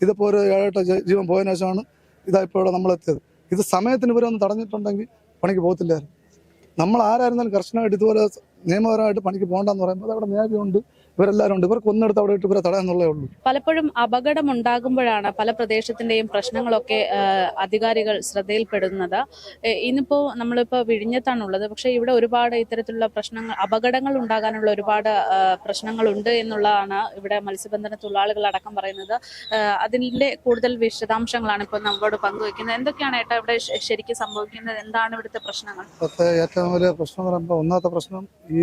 ഇതിപ്പോൾ ഒരു ഏഴെട്ട് ജീവൻ പോയതിനു ശേഷമാണ് ഇതാ ഇപ്പോൾ ഇവിടെ നമ്മളെത്തിയത് ഇത് സമയത്തിന് ഇവരൊന്ന് തടഞ്ഞിട്ടുണ്ടെങ്കിൽ പണിക്ക് പോകത്തില്ലായിരുന്നു. നമ്മൾ ആരായിരുന്നാലും കർശനമായിട്ട് ഇതുപോലെ നിയമപരമായിട്ട് പണിക്ക് പോകണ്ടെന്ന് പറയുമ്പോൾ അവിടെ ഉണ്ട് ഇവരെല്ലാവരും ഉണ്ട്. ഇവർക്ക് ഒന്നെടുത്ത് അവിടെ ഇട്ട് ഇവരെ തടയാന്നുള്ളേ ഉള്ളൂ. പലപ്പോഴും അപകടം ഉണ്ടാകുമ്പോഴാണ് പല പ്രദേശത്തിന്റെയും പ്രശ്നങ്ങളൊക്കെ അധികാരികൾ ശ്രദ്ധയിൽപ്പെടുന്നത്. ഇന്നിപ്പോ നമ്മളിപ്പോ വിഴിഞ്ഞത്താണുള്ളത്. പക്ഷെ ഇവിടെ ഒരുപാട് ഇത്തരത്തിലുള്ള പ്രശ്നങ്ങൾ അപകടങ്ങൾ ഉണ്ടാകാനുള്ള ഒരുപാട് പ്രശ്നങ്ങൾ പ്രശ്നങ്ങളുണ്ട് എന്നുള്ളതാണ് ഇവിടെ മത്സ്യബന്ധന തൊഴിലാളികൾ അടക്കം പറയുന്നത്. അതിന്റെ കൂടുതൽ വിശദാംശങ്ങളാണ് ഇപ്പോൾ നമ്മളോട് പങ്കുവെക്കുന്നത് എന്തൊക്കെയാണ് ഏട്ടാ ഇവിടെ ശരിക്കും സംഭവിക്കുന്നത്? എന്താണ് ഇവിടുത്തെ പ്രശ്നങ്ങൾ? ഏറ്റവും വലിയ പ്രശ്നം പറയുമ്പോൾ ഒന്നാമത്തെ പ്രശ്നം ഈ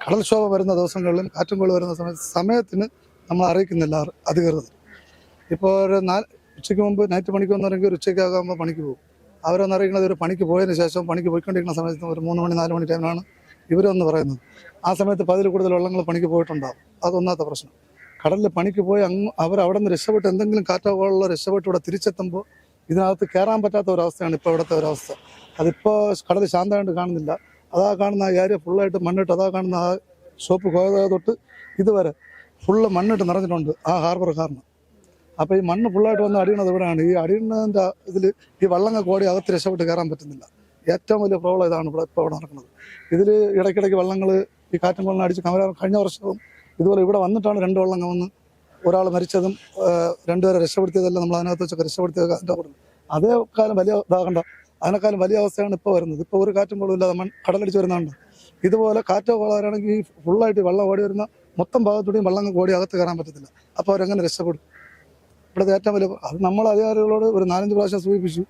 കടൽക്ഷോഭ വരുന്ന ദിവസങ്ങളിലും കൊള്ളു വരുന്ന സമയത്ത് സമയത്തിന് നമ്മൾ അറിയിക്കുന്നില്ല അധികൃതർ. ഇപ്പോൾ ഒരു നാല് ഉച്ചയ്ക്ക് മുമ്പ് നൈറ്റ് പണിക്ക് വന്നിറങ്ങി ഒരു ഉച്ചയ്ക്കാകുമ്പോൾ പണിക്ക് പോകും. അവരൊന്ന് അറിയിക്കുന്നത് ഒരു പണിക്ക് പോയതിന് ശേഷം പണിക്ക് പോയിക്കൊണ്ടിരിക്കുന്ന സമയത്ത് ഒരു മൂന്ന് മണി നാല് മണി ടൈമിലാണ് ഇവരൊന്ന് പറയുന്നത്. ആ സമയത്ത് പതിൽ കൂടുതൽ വള്ളങ്ങൾ പണിക്ക് പോയിട്ടുണ്ടാകും അതൊന്നാമത്തെ പ്രശ്നം. കടലിൽ പണിക്ക് പോയി അങ്ങ് അവർ അവിടെ നിന്ന് രക്ഷപ്പെട്ട് എന്തെങ്കിലും കാറ്റോ പോലുള്ള രക്ഷപ്പെട്ട് ഇവിടെ തിരിച്ചെത്തുമ്പോൾ ഇതിനകത്ത് കയറാൻ പറ്റാത്ത ഒരവസ്ഥയാണ് ഇപ്പോൾ ഇവിടുത്തെ ഒരവസ്ഥ. അതിപ്പോൾ കടൽ ശാന്തമായിട്ട് കാണുന്നില്ല. അതാ കാണുന്ന ഏരിയ ഫുള്ളായിട്ട് മണ്ണിട്ട് അതാ കാണുന്ന ആ ഷോപ്പ് കോയ തൊട്ട് ഇതുവരെ ഫുള്ള് മണ്ണിട്ട് നിറഞ്ഞിട്ടുണ്ട് ആ ഹാർബർ കാരണം. അപ്പോൾ ഈ മണ്ണ് ഫുള്ളായിട്ട് വന്ന് അടിയണത് ഇവിടെയാണ് ഈ അടിയണതിന്റെ ഇതിൽ ഈ വള്ളങ്ങൾ കോടി അകത്ത് രക്ഷപ്പെട്ട് കയറാൻ പറ്റുന്നില്ല. ഏറ്റവും വലിയ പ്രോബ്ലം ഇതാണ് ഇവിടെ ഇപ്പോൾ ഇവിടെ നടക്കുന്നത്. ഇതിൽ ഇടയ്ക്കിടയ്ക്ക് വള്ളങ്ങൾ ഈ കാറ്റും കൊള്ളം അടിച്ച് കമല കഴിഞ്ഞ വർഷവും ഇതുപോലെ ഇവിടെ വന്നിട്ടാണ് രണ്ട് വള്ളങ്ങൾ വന്ന് ഒരാൾ മരിച്ചതും രണ്ടുപേരെ രക്ഷപ്പെടുത്തിയതെല്ലാം നമ്മൾ അതിനകത്ത് വെച്ചൊക്കെ രക്ഷപ്പെടുത്തിയത് അതിന്റെ അതേ കാലം വലിയ ഇതാകണ്ട അതിനേക്കാളും വലിയ അവസ്ഥയാണ് ഇപ്പോൾ വരുന്നത്. ഇപ്പോൾ ഒരു കാറ്റും കൊള്ളും ഇല്ലാതെ മൺ കടലടിച്ച് വരുന്നുണ്ട് ഇതുപോലെ കാറ്റോ വളരാണെങ്കിൽ ഫുള്ളായിട്ട് വെള്ളം ഓടി വരുന്ന മൊത്തം ഭാഗത്തൂടെയും വെള്ളം ഓടി അകത്ത് കയറാൻ പറ്റത്തില്ല. അപ്പോൾ അവരെങ്ങനെ രക്ഷപ്പെടും? ഇവിടുത്തെ ഏറ്റവും വലിയ അത് നമ്മൾ അധികാരികളോട് ഒരു നാലഞ്ച് പ്രാവശ്യം സൂചിപ്പിച്ചു.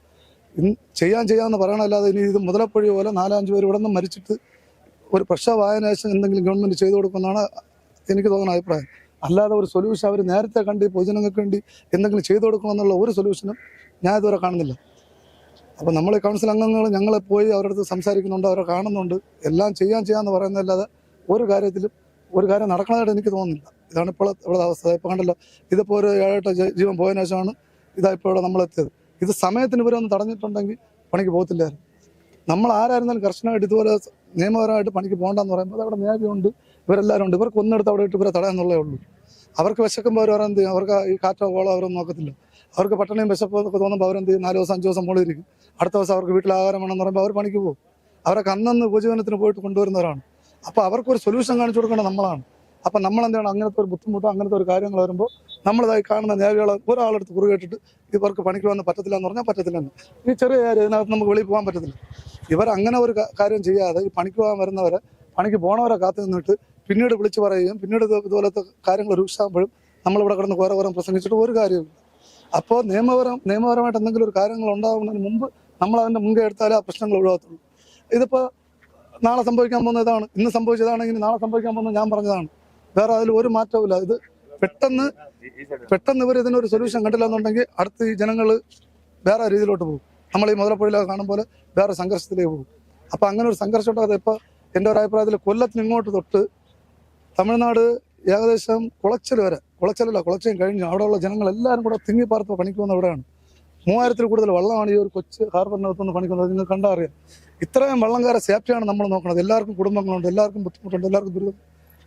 ഇന്ന് ചെയ്യാൻ ചെയ്യാമെന്ന് പറയണമല്ലാതെ ഇനി ഇത് മുതലപ്പൊഴി പോലെ നാലഞ്ച് പേര് ഇവിടെ നിന്ന് മരിച്ചിട്ട് ഒരു പ്രക്ഷോഭമായതിനു ശേഷം എന്തെങ്കിലും ഗവൺമെന്റ് ചെയ്തു കൊടുക്കുമെന്നാണ് എനിക്ക് തോന്നുന്ന അഭിപ്രായം. അല്ലാതെ ഒരു സൊല്യൂഷൻ അവർ നേരത്തെ കണ്ട് പൊതുജനങ്ങൾക്ക് വേണ്ടി എന്തെങ്കിലും ചെയ്തു കൊടുക്കണമെന്നുള്ള ഒരു സൊല്യൂഷനും ഞാൻ ഇതുവരെ കാണുന്നില്ല. അപ്പോൾ നമ്മൾ കൗൺസിൽ അംഗങ്ങൾ ഞങ്ങൾ പോയി അവരുടെ അടുത്ത് സംസാരിക്കുന്നുണ്ട് അവരെ കാണുന്നുണ്ട്. എല്ലാം ചെയ്യാൻ ചെയ്യാമെന്ന് പറയുന്നതല്ലാതെ ഒരു കാര്യത്തിലും ഒരു കാര്യം നടക്കണതായിട്ട് എനിക്ക് തോന്നുന്നില്ല. ഇതാണ് ഇപ്പോൾ ഇവിടെ അവസ്ഥ. ഇപ്പോൾ കണ്ടല്ലോ ഇതിപ്പോൾ ഒരു ഏഴെട്ട് ജീവൻ പോയതിനു ശേഷമാണ് ഇതാ ഇപ്പോൾ ഇവിടെ നമ്മളെത്തിയത് ഇത് സമയത്തിന് ഇവരെ ഒന്ന് തടഞ്ഞിട്ടുണ്ടെങ്കിൽ പണിക്ക് പോകത്തില്ലായിരുന്നു. നമ്മൾ ആരായിരുന്നാലും കർശനമായിട്ട് ഇതുപോലെ നിയമപരമായിട്ട് പണിക്ക് പോകണ്ടെന്ന് പറയുമ്പോൾ അവിടെ ന്യായമുണ്ട് ഇവരെല്ലാവരും ഉണ്ട്. ഇവർക്ക് ഒന്നെടുത്ത് അവിടെ ഇട്ട് ഇവരെ തടയാന്നുള്ളേ ഉള്ളൂ. അവർക്ക് വിശക്കുമ്പോൾ അവർ ചെയ്യും? അവർക്ക് ഈ കാറ്റോ കോളോ അവരൊന്നും നോക്കത്തില്ല. അവർക്ക് പട്ടണയും വിശപ്പോ ഒക്കെ തോന്നുമ്പോൾ അവരെന്ത് നാല് ദിവസം അഞ്ച് ദിവസം മുകളിൽ ഇരിക്കും. അടുത്ത ദിവസം അവർക്ക് വീട്ടിൽ ആഹാരം വേണമെന്ന് പറയുമ്പോൾ അവർ പണിക്ക് പോകും. അവരൊക്കെ അന്നന്ന് ഉപജീവനത്തിന് പോയിട്ട് കൊണ്ടുവരുന്നവരാണ്. അപ്പോൾ അവർക്കൊരു സൊല്യൂഷൻ കാണിച്ചു കൊടുക്കേണ്ടത് നമ്മളാണ്. അപ്പം നമ്മൾ എന്താണ് അങ്ങനത്തെ ഒരു ബുദ്ധിമുട്ടോ അങ്ങനത്തെ ഒരു കാര്യങ്ങൾ വരുമ്പോൾ നമ്മളിതായി കാണുന്ന നേവികളെ ഒരാളെടുത്ത് കുറുകേട്ടിട്ട് ഇവർക്ക് പണിക്ക് വന്ന് പറ്റത്തില്ല എന്ന് പറഞ്ഞാൽ പറ്റത്തില്ല എന്ന്. ഈ ചെറിയ കാര്യം ഇതിനകത്ത് നമുക്ക് വെളിയിൽ പോകാൻ പറ്റത്തില്ല. ഇവർ അങ്ങനെ ഒരു കാര്യം ചെയ്യാതെ ഈ പണിക്ക് പോകാൻ വരുന്നവരെ പണിക്ക് പോണവരെ കാത്തു നിന്നിട്ട് പിന്നീട് വിളിച്ച് പറയുകയും പിന്നീട് ഇത് ഇതുപോലത്തെ കാര്യങ്ങൾ രൂക്ഷമാകുമ്പോഴും നമ്മളിവിടെ കിടന്ന് കുറെ കുറെ പ്രസംഗിച്ചിട്ട് ഒരു കാര്യമില്ല അപ്പോൾ നിയമപരം നിയമപരമായിട്ട് എന്തെങ്കിലും ഒരു കാര്യങ്ങൾ ഉണ്ടാകുന്നതിന് മുമ്പ് നമ്മൾ അതിന്റെ മുൻകൈ എടുത്താലേ ആ പ്രശ്നങ്ങൾ ഒഴിവാകത്തുള്ളൂ. ഇതിപ്പോൾ നാളെ സംഭവിക്കാൻ പോകുന്ന ഇതാണ്. ഇന്ന് സംഭവിച്ചതാണെങ്കിൽ നാളെ സംഭവിക്കാൻ പോകുന്നത് ഞാൻ പറഞ്ഞതാണ്. വേറെ അതിൽ ഒരു മാറ്റവും ഇത് പെട്ടെന്ന് പെട്ടെന്ന് ഇവർ ഇതിനൊരു സൊല്യൂഷൻ കണ്ടില്ല എന്നുണ്ടെങ്കിൽ അടുത്ത് ഈ ജനങ്ങൾ വേറെ രീതിയിലോട്ട് പോകും. നമ്മൾ ഈ മുതലപ്പുഴയിലൊക്കെ കാണുമ്പോൾ വേറെ സംഘർഷത്തിലേക്ക് പോകും. അപ്പം അങ്ങനെ ഒരു സംഘർഷം ഉണ്ടാകാതെ ഇപ്പോൾ എന്റെ ഒരു അഭിപ്രായത്തിൽ കൊല്ലത്തിന് ഇങ്ങോട്ട് തൊട്ട് തമിഴ്നാട് ഏകദേശം കുളച്ചൽ വരെ കുളച്ചലല്ല കുളച്ചയും കഴിഞ്ഞു. അവിടെയുള്ള ജനങ്ങൾ എല്ലാവരും കൂടെ തിങ്ങിപ്പാർത്ത് പണിക്ക് വന്ന ഇവിടെയാണ്. മൂവായിരത്തിൽ കൂടുതൽ വള്ളമാണ് ഈ ഒരു കൊച്ചു ഹാർബറിനകത്ത് നിന്ന് പണിക്കുന്നത്. നിങ്ങൾ കണ്ടാൽ അറിയാം. ഇത്രയും വള്ളംകാര സേഫ്റ്റിയാണ് നമ്മൾ നോക്കുന്നത്. എല്ലാവർക്കും കുടുംബങ്ങളുണ്ട് എല്ലാവർക്കും ബുദ്ധിമുട്ടുണ്ട് എല്ലാവർക്കും ദുരിതം.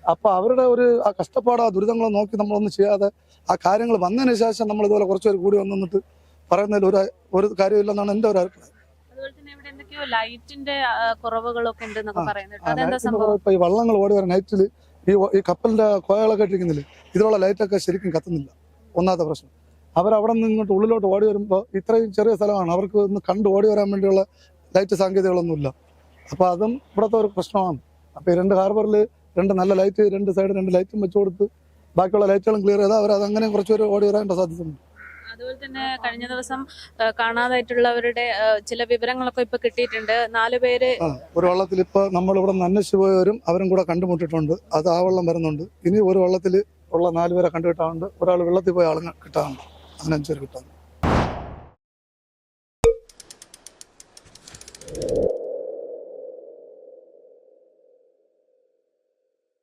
അപ്പോൾ അവരുടെ ഒരു ആ കഷ്ടപ്പാട് ആ ദുരിതങ്ങൾ നോക്കി നമ്മളൊന്നും ചെയ്യാതെ ആ കാര്യങ്ങൾ വന്നതിന് ശേഷം നമ്മൾ ഇതുപോലെ കുറച്ച് പേര് കൂടി വന്നു നിന്നിട്ട് പറയുന്നതിൽ ഒരു ഒരു കാര്യമില്ലെന്നാണ് എന്റെ ഒരു അഭിപ്രായം. അതുപോലെ തന്നെ ഇവിടെ എന്തൊക്കെയോ ലൈറ്റിന്റെ കുറവുകളൊക്കെ ഈ വള്ളങ്ങൾ ഓടി വരാൻ നൈറ്റിൽ ഈ ഈ കപ്പലിന്റെ കോയകളൊക്കെ ഇട്ടിരിക്കുന്നില്ലേ ഇതിലുള്ള ലൈറ്റൊക്കെ ശരിക്കും കത്തുന്നില്ല. ഒന്നാമത്തെ പ്രശ്നം. അവരവിടെ നിന്ന് ഇങ്ങോട്ട് ഉള്ളിലോട്ട് ഓടി വരുമ്പോൾ ഇത്രയും ചെറിയ സ്ഥലമാണ്. അവർക്ക് ഒന്ന് കണ്ട് ഓടി വരാൻ വേണ്ടിയുള്ള ലൈറ്റ് സാങ്കേതികളൊന്നുമില്ല അപ്പോൾ അതും ഇവിടുത്തെ ഒരു പ്രശ്നമാണ്. അപ്പോൾ രണ്ട് ഹാർബറിൽ രണ്ട് നല്ല ലൈറ്റ് രണ്ട് സൈഡ് രണ്ട് ലൈറ്റും വെച്ചു കൊടുത്ത് ബാക്കിയുള്ള ലൈറ്റുകളും ക്ലിയർ ചെയ്താൽ അവർ അതങ്ങനെ കുറച്ച് പേര് ഓടി വരാനുള്ള സാധ്യതയുണ്ട്. അതുപോലെ തന്നെ കഴിഞ്ഞ ദിവസം കാണാതായിട്ടുള്ളവരുടെ ചില വിവരങ്ങളൊക്കെ ഇപ്പൊ കിട്ടിയിട്ടുണ്ട്. നാല് പേര് ഒരു വള്ളത്തിൽ ഇപ്പൊ നമ്മൾ ഇവിടെ നിന്ന് അന്വേഷിച്ച് പോയവരും അവരും കൂടെ കണ്ടുമുട്ടിട്ടുണ്ട് അത് ആ വെള്ളം വരുന്നുണ്ട്. ഇനി ഒരു വള്ളത്തിൽ ഉള്ള നാലുപേരെ കണ്ടുകിട്ടാറുണ്ട് ഒരാൾ വെള്ളത്തിൽ പോയ ആളുകൾ കിട്ടാറുണ്ട് അങ്ങനെ കിട്ടാറുണ്ട്